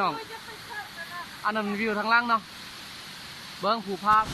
น้อง อันนั้นวิวทางล่างเนาะ เบิ้งผูภาพ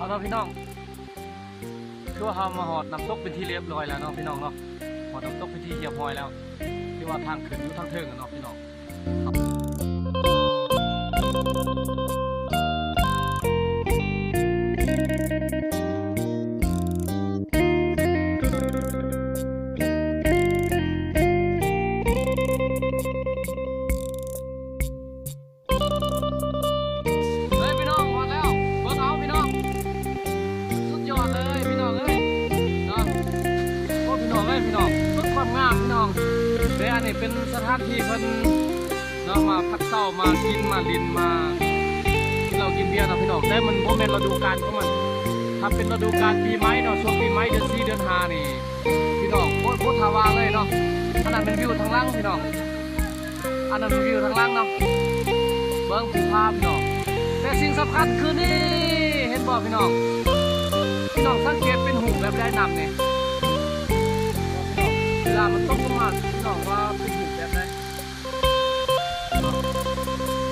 เอาเนาะพี่น้องคือว่าเรามาหอดน้ำตกเป็นที่เรียบร้อยแล้วเนาะพี่น้องเนาะหอดน้ำตกเป็นที่เรียบร้อยแล้วที่ว่าทางขึ้นอยู่ทางเทิงอะเนาะพี่น้องครับ น้องเด้อันนี้เป็นสถานที่เพิ่นเนาะมาพักเศร้ามากินมาลินมาเหล้ากินเบียร์เนาะพี่น้องแต่มันบ่แม่นฤดูกาลของมันถ้าเป็นฤดูกาลปีไม้เนาะช่วงปีไม้เดือนสี่เดือนห้านี่พี่น้องโคตรโคตรทาวาเลยเนาะอันนั้นเป็นวิวทางล่างพี่น้องอันนั้นเป็นวิวทางล่างเนาะเบิ้งภูภาพี่น้องแต่สิ่งสำคัญคือนี่เห็นบ่พี่น้องพี่น้องสังเกตเป็นหูแบบได้นำเนี่ย เวลามันตกลงมาพี่น้องว่าเป็นหูแบบไหน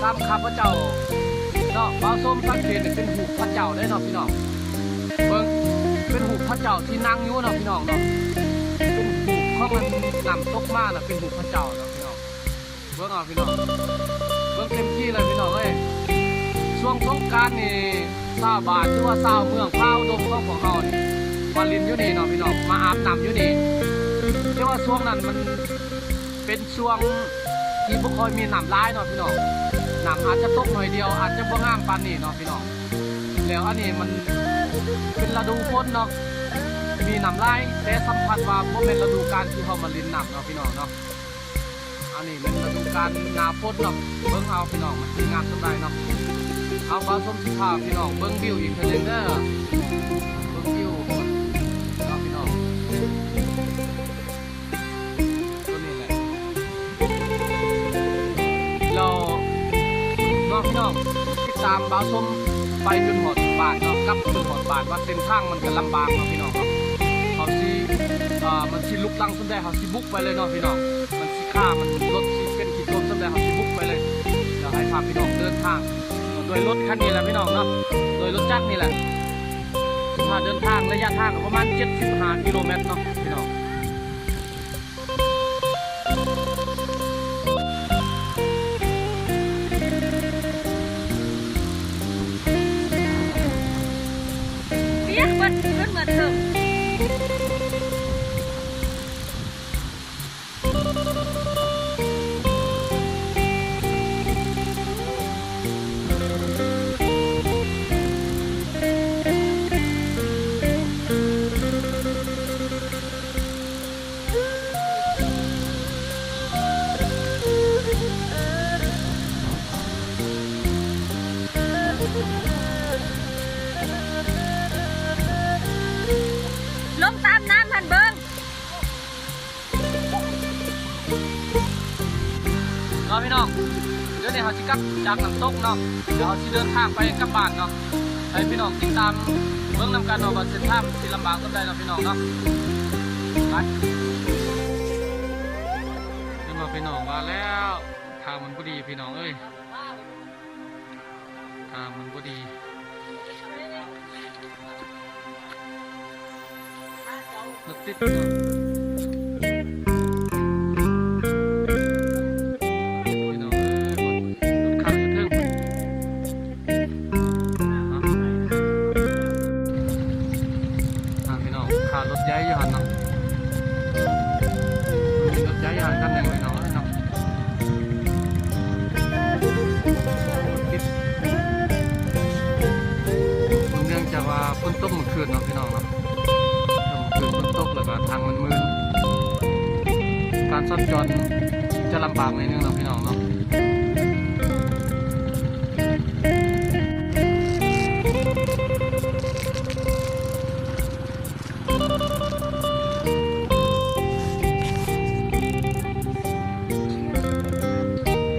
ตามข้าพเจ้าเนาะบ่าส้มสังเกตนี่เป็นหูพระเจ้าได้เนาะพี่น้องเบิ่งเป็นหูพระเจ้าที่นั่งอยู่เนาะพี่น้องเนาะเป็นหูเพราะมันนำตกมาน่ะเป็นหูพระเจ้าเนาะพี่น้องเบิ่งเอาพี่น้องเบิ่งเต็มที่เลยพี่น้องเอ้ยช่วงสงการนี่ชาบานหรือว่าชาเมืองพาวดงของของเรานี่มาลินอยู่นี่เนาะพี่น้องมาอาบน้ำอยู่นี่ แต่ว่าช่วงนั้นมันเป็นช่วงที่บ่ค่อยมีน้ำร้ายเนาะพี่น้องน้ำอาจจะตกหน่อยเดียว อาจจะบ่งามปานนี้เนาะพี่น้องแล้วอันนี้มันเป็นฤดูฝนเนาะมีน้ำลายแต่สัมผัสว่าบ่เป็นฤดูกาลที่เขามาลินน้ำเนาะพี่น้องเนาะอันนี้เป็นฤดูกาลหนาฝนเนาะเบิ่งเอาพี่น้องมันสวยงามสำได้เนาะเอาปลาส้มสิพาพี่น้องเบิ่งวิวอีกเทื่อนึงเด้อ ตามปลาส้มไปจนหมดบาทเนาะกลับจนหมดบาทว่าเส้นทางมันก็ลำบากเนาะพี่น้องเนาะเขาสิอ่ามันสิลุกลังสำได้เขาสิบุกไปเลยเนาะพี่น้องมันสิฆ่ามันรถสิเป็นขีดต้นสำได้เขาสิบุกไปเลยเดี๋ยวให้พาพี่น้องเดินทางโดยรถคันนี้แหละพี่น้องเนาะโดยรถจักรนี่แหละถ้าเดินทางระยะทางประมาณ75กิโลเมตรเนาะพี่น้องะพี่น้องเดี๋ยวนี้เขาสิกลับจากน้ำตกเนาะเดี๋ยวเขาสิเดินทางไปกลับบ้านเนาะให้พี่น้องติดตามเบื้องนำการเนาะว่าเส้นทางสิลำบากก็ได้เนาะพี่น้องเนาะไปเดี๋ยวมาพี่น้องว่าแล้วทางมันบ่ดีพี่น้องเอ้ยทางมันบ่ดีรถติด การสัญจรจะลำบากหน่ยนึงเนาพี่น้องเนาะ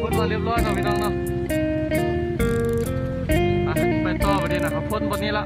พ่นมาเรียบร้อยเนาะพี่น้องเนาะไปต่อไปดีนะครับพ่นบนนี้ละ